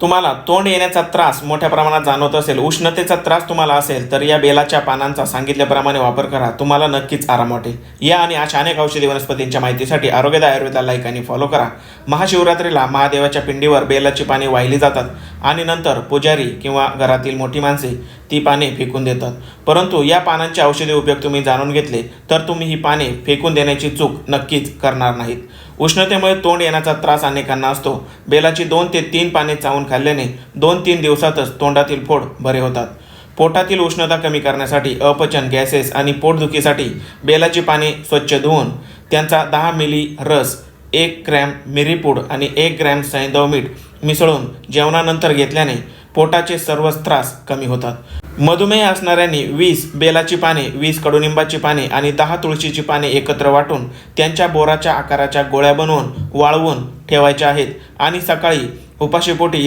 तुम्हाला तोंड येण्याचा त्रास मोठ्या प्रमाणात जाणवत असेल उष्णतेचा त्रास तुम्हाला असेल तर या बेलाच्या पानांचा सांगितल्याप्रमाणे वापर करा. तुम्हाला नक्कीच आराम वाटेल. या आणि अशा अनेक औषधी वनस्पतींच्या माहितीसाठी आरोग्यदा आयुर्वेदा लाईक आणि फॉलो करा. महाशिवरात्रीला महादेवाच्या पिंडीवर बेलाची पाने वाहिली जातात आणि नंतर पुजारी किंवा घरातील मोठी माणसे ती पाने फेकून देतात. परंतु या पानांचे औषधी उपयोग तुम्ही जाणून घेतले तर तुम्ही ही पाने फेकून देण्याची चूक नक्कीच करणार नाहीत. उष्णतेमुळे तोंड येण्याचा त्रास अनेकांना असतो. बेलाची दोन ते तीन पाने चावून खाल्ल्याने दोन तीन दिवसातच तोंडातील फोड बरे होतात. पोटातील उष्णता कमी करण्यासाठी अपचन गॅसेस आणि पोटदुखीसाठी बेलाची पाने स्वच्छ धुवून त्यांचा दहा मिली रस एक ग्रॅम मिरीपूड आणि एक ग्रॅम सैंदव मीठ मिसळून जेवणानंतर घेतल्याने पोटाचे सर्वच त्रास कमी होतात. मधुमेह असणाऱ्यांनी वीस बेलाची पाने वीस कडुनिंबाची पाने आणि दहा तुळशीची पाने एकत्र वाटून त्यांच्या बोराच्या आकाराच्या गोळ्या बनवून वाळवून ठेवायच्या आहेत. आणि सकाळी उपाशीपोटी